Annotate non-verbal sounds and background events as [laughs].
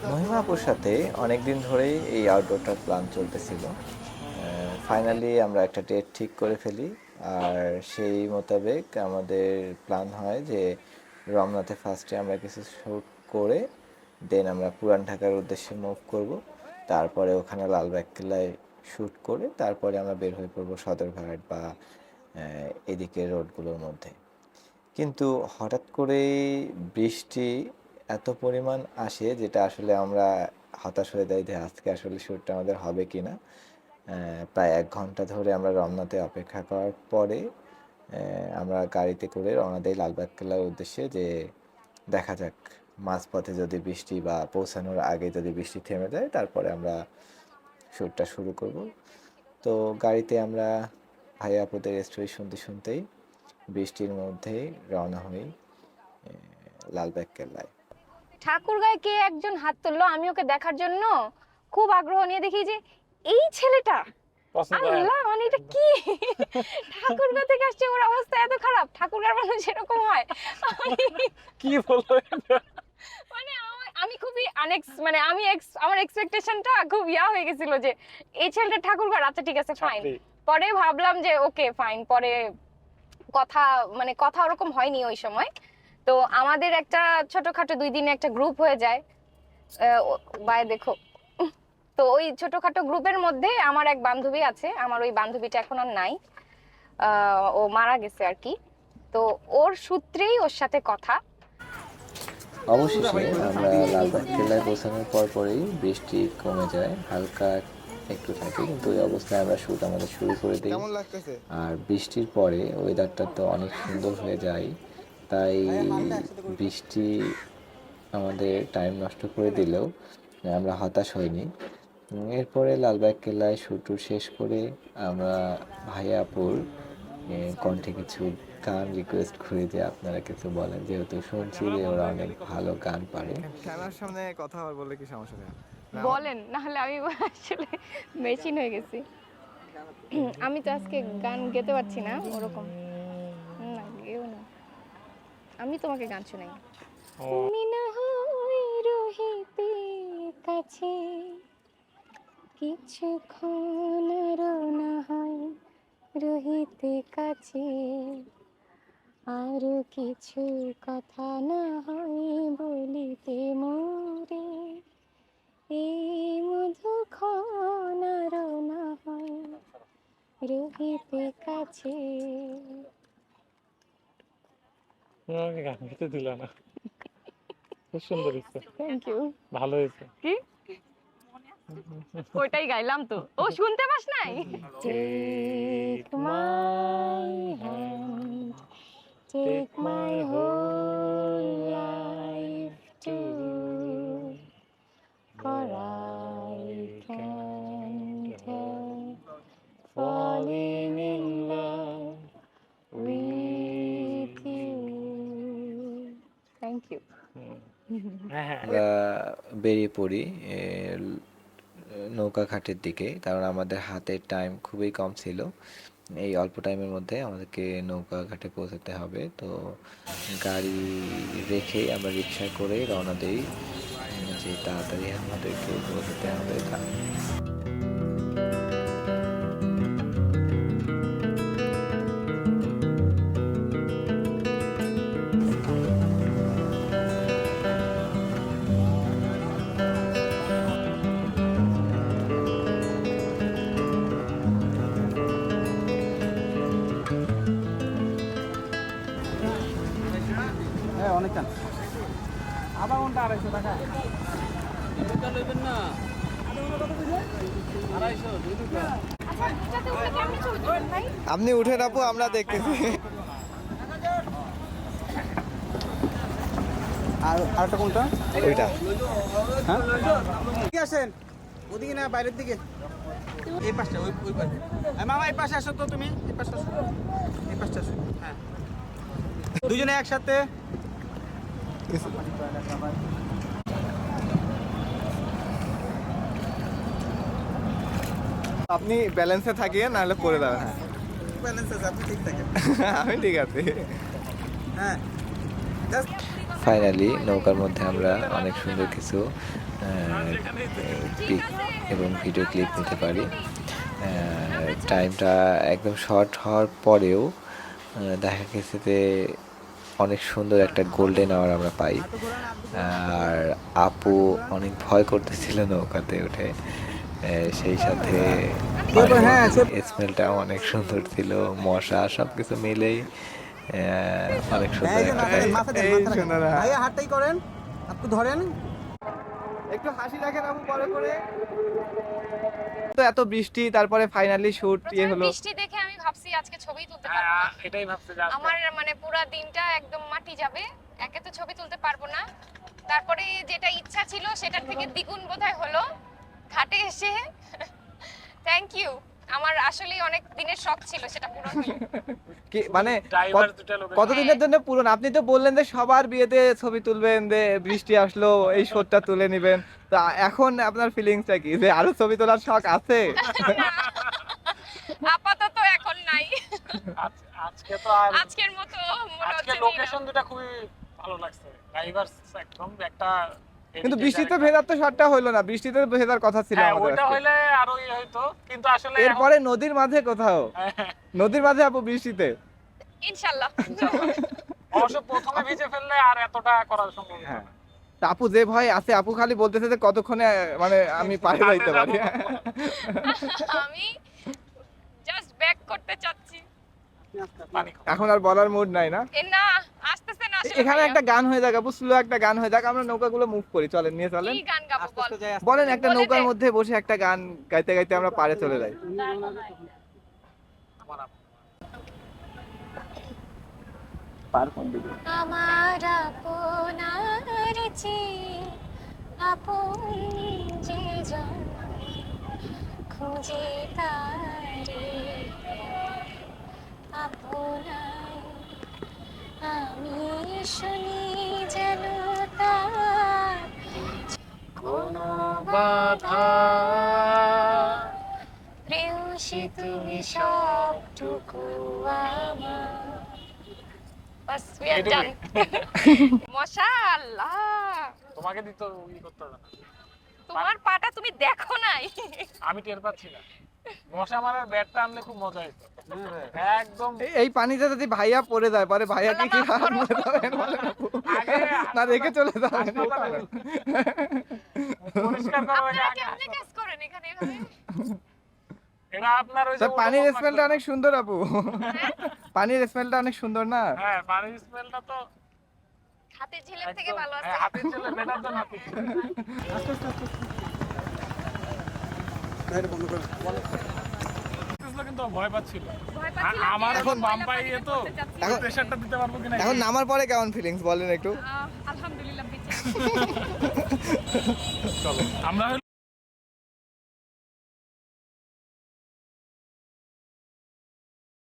মহিমাপুর সাথে অনেক দিন ধরেই এই আউটডোরটার প্ল্যান চলতেছিল। ফাইনালি আমরা একটা ডেট ঠিক করে ফেলি। আর সেই মোতাবেক আমাদের প্ল্যান হয় যে রমনাতে ফার্স্টে আমরা কিছু শ্যুট করে দেন আমরা পুরান ঢাকার উদ্দেশ্যে মুভ করব। তারপরে ওখানে লালবাগ কেল্লায় শ্যুট করে, তারপরে আমরা বের হয়ে পড়ব সদরঘাট বা এদিকে রোডগুলোর মধ্যে। কিন্তু হঠাৎ করে বৃষ্টি এত পরিমাণ আসে যেটা আসলে আমরা হতাশ হয়ে যাই যে আজকে আসলে শ্যুটটা আমাদের হবে কি না প্রায় এক ঘণ্টা ধরে আমরা রমনাতে অপেক্ষা করার পরে আমরা গাড়িতে করে রওনা দিই লালবাগ কেল্লার উদ্দেশ্যে যে দেখা যাক মাঝপথে যদি বৃষ্টি বা পৌঁছানোর আগে যদি বৃষ্টি থেমে যায় তারপরে আমরা শ্যুটটা শুরু করব। তো গাড়িতে আমরা ভাই আপুদের স্টোরি শুনতে শুনতেই বৃষ্টির মধ্যেই রওনা হই লালবাগ কেল্লায়। ঠাকুরগাঁয় কে একজন হাত তুললো? আমি ওকে দেখার জন্য খুব আগ্রহ নিয়ে দেখি যে এই ছেলেটা আল্লাহ মানে এটা কি? ঠাকুরগাঁ থেকে আসছে ওর অবস্থা এত খারাপ। ঠাকুরগাঁর মানুষ এরকম হয়। কি বলব মানে আমি খুবই মানে আমি আমার এক্সপেকটেশনটা খুব ইয়া হয়ে গেছিল যে এই ছেলেটা আচ্ছা ঠিক আছে ফাইন পরে ভাবলাম যে ওকে ফাইন পরে কথা মানে কথা ওরকম হয়নি ওই সময়। তো আমাদের একটা ছোটখাটো দুই দিনে একটা গ্রুপ হয়ে যায়। বাই দেখো। তো ওই ছোটখাটো গ্রুপের মধ্যে আমার এক বান্ধবী আছে আমার ওই বান্ধবীটা এখন আর নাই ও মারা গেছে আর কি। তো ওর সূত্রেই ওর সাথে কথা। অবশেষে আমরা লালবাগ কেল্লায় পৌঁছানোর পর পরেই বৃষ্টি কমে যায় হালকা একটু থাকে কিন্তু ওই অবস্থায় আমরা শ্যুট আমাদের শুরু করে দিই। আর বৃষ্টির পরে ওয়েদারটা তো অনেক সুন্দর হয়ে যায়। তাই বৃষ্টি আমাদের টাইম নষ্ট করে দিলেও আমরা হতাশ হইনি। এরপরে লালবাগ কেল্লায় শুটু শেষ করে আমরা ভাইয়াপুর কণ্ঠে কিছু গান রিকোয়েস্ট করি যে আপনারা কিছু বলেন। যেহেতু শুনছি যে ওরা অনেক ভালো গান পারে। ক্যামেরার সামনে কথা বললে কি সমস্যা নেই? বলেন নাহলে আমি আসলে মেশিন হয়ে গেছি। আমি তো আজকে গান গেতে পারছি না ওরকম। আমি তোমাকে গান শোনাই। তুমি না হয় রহিতে কাছে কিছুক্ষণ না হয় রহিতে কাছে। আর কিছু কথা না হয় বলিতে মোরে। এই মধুক্ষণ আরও না হয় রহিতে কাছে। আমাকে গান গাইতে দিল না। খুব সুন্দর হয়েছে। থ্যাংক ইউ ভালো হয়েছে। কি? ওইটাই গাইলাম তো। ও শুনতে পাস নাই? Thank you. হ্যাঁ আমরা বেরিয়ে পড়ি নৌকা ঘাটের দিকে কারণ আমাদের হাতে টাইম খুবই কম ছিল। এই অল্প টাইমের মধ্যে আমাদেরকে নৌকা ঘাটে পৌঁছাতে হবে। তো গাড়ি রেখে আমরা রিক্সা করে রওনা দিই। যে তাড়াতাড়ি আমাদেরকে পৌঁছাতে হবে। হ্যাঁ অনেক টান। আধা ঘণ্টা আড়াইশো টাকা। আপনি উঠে রাখব আমরা দেখতেছি। আর আরেকটা কোনটা? ওইটা। হ্যাঁ? ঠিক আসেন। ওদিকে না বাইরের দিকে। এই পাশটা ওই ওই পাশে। মামা এই পাশে আসো তো তুমি। এই পাশটা আসো। এই পাশটা আসো। হ্যাঁ। দুজনে একসাথে আপনি ব্যালেন্সে থাকিয়ে নাহলে পড়ে যাবেন হ্যাঁ। ব্যালেন্স আছে আপনি ঠিক থাকেন। [laughs] আমি ঠিক আছি। হ্যাঁ। ফাইনালি নৌকার মধ্যে আমরা অনেক সুন্দর কিছু পিক এবং ভিডিও ক্লিপ নিতে পারি। টাইমটা একদম শর্ট হওয়ার পরেও দেখা গেছে যে অনেক সুন্দর একটা গোল্ডেন আওয়ার আমরা পাই। আর আপু অনেক ভয় করতেছিল নৌকাতে উঠে। সেই সাথে হ্যাঁ, স্মেলটাও অনেক সুন্দর ছিল মশা সব কিছু মিলেই অনেক সুন্দর একটা করেন আপনি ধরেন। একটু হাসি রাখেন আপু পরে করে? তো এত বৃষ্টি তারপরে ফাইনালি শুট ইয়ে হলো। বৃষ্টি দেখে আমি ভাবছি আজকে ছবি তুলতে পারব না। হ্যাঁ, এটাই ভাবছি আমার মানে পুরো দিনটা একদম মাটি যাবে। একে তো ছবি তুলতে পারব না। তারপরে যেটা ইচ্ছা ছিল সেটার থেকে দ্বিগুণ বোধহয় হলো। ঘাটে এসে। [laughs] থ্যাংক ইউ আমার আসলে অনেক দিনের শখ ছিল সেটা পূরণ হলো। কি মানে কতদিনের জন্য পুরনো আপনি তো বললেন যে সবার বিয়েতে ছবি তুলবেন যে বৃষ্টি আসলো এই শটটা তুলে নেবেন। তা এখন আপনার ফিলিংসটা কি? যে আরও ছবি তোলার শখ আছে? [laughs] আপাতত এখন নাই। আজকে তো আর আজকের মতো মনে হচ্ছে লোকেশন দুটা খুবই ভালো লাগছে। ড্রাইভার একদম একটা কিন্তু বৃষ্টিতে ভেজার তো শটটা হলো না বৃষ্টিতে ভেজার কথা ছিল হ্যাঁ আমাদের ওইটা হইলে আরও ইয়ে হইতো কিন্তু আসলে এরপরে নদীর মাঝে কোথাও। [laughs] নদীর মাঝে আপু বৃষ্টিতে। ইনশাআল্লাহ [laughs] অবশ্য প্রথমে ভিজে ফেললে আর এতটা করার সম্ভব না। হ্যাঁ। আপু যে ভয় আছে আপু খালি বলতেছে যে কতক্ষণে মানে আমি পারে যাইতে পারি। আমি জাস্ট ব্যাক করতে চাচ্ছি। এখন আর বলার মুড নাই না? না আসতেছে না এখানে একটা গান হয়ে যাক আপু স্লো একটা গান হয়ে যাক আমরা নৌকাগুলো মুভ করি চলেন নিয়ে চলেন। কি গান গাবো আস্তে আস্তে আস্তে বলেন একটা নৌকার মধ্যে বসে একটা গান গাইতে গাইতে আমরা পারে চলে যাই। আমার আপু। আমার আপনার চেয়ে আপন যে জন খুঁজে তারে। আমি শুনি যেন তার কোনো বাধা। প্রেয়সী তুমি সবটুকু আমার। বাস [laughs] তোমাকে দিতে ই করতে হবে না। তোমার পাটা তুমি দেখো নাই। আমি টের পাচ্ছি না। মশা মারার ব্যাটটা আনলে খুব মজা হইতো। এই- পানিতে যদি ভাইয়া পড়ে যায় পরে ভাইয়া কি না রেখে চলে যাবেন। হাসপাতালে পরিষ্কার করো এটা আপনারা আগে কেমনে কাজ করেন এখানে এভাবে? এটা আপনার ওই যে স্যার পানির স্মেলটা অনেক সুন্দর আপু। পানির স্মেলটা অনেক সুন্দর না? হ্যাঁ পানির স্মেলটা তো হাতে ঝিলের থেকে ভালো আছে। হ্যাঁ, হাতির বেটার হাতির বন্ধ কিন্তু ভয় পাচ্ছিল। আমার এখন বাম তো এখন- দিতে পারব কিনা এখন নামার পরে কেমন ফিলিংস বলেন একটু? আলহামদুলিল্লাহ চলো আমরা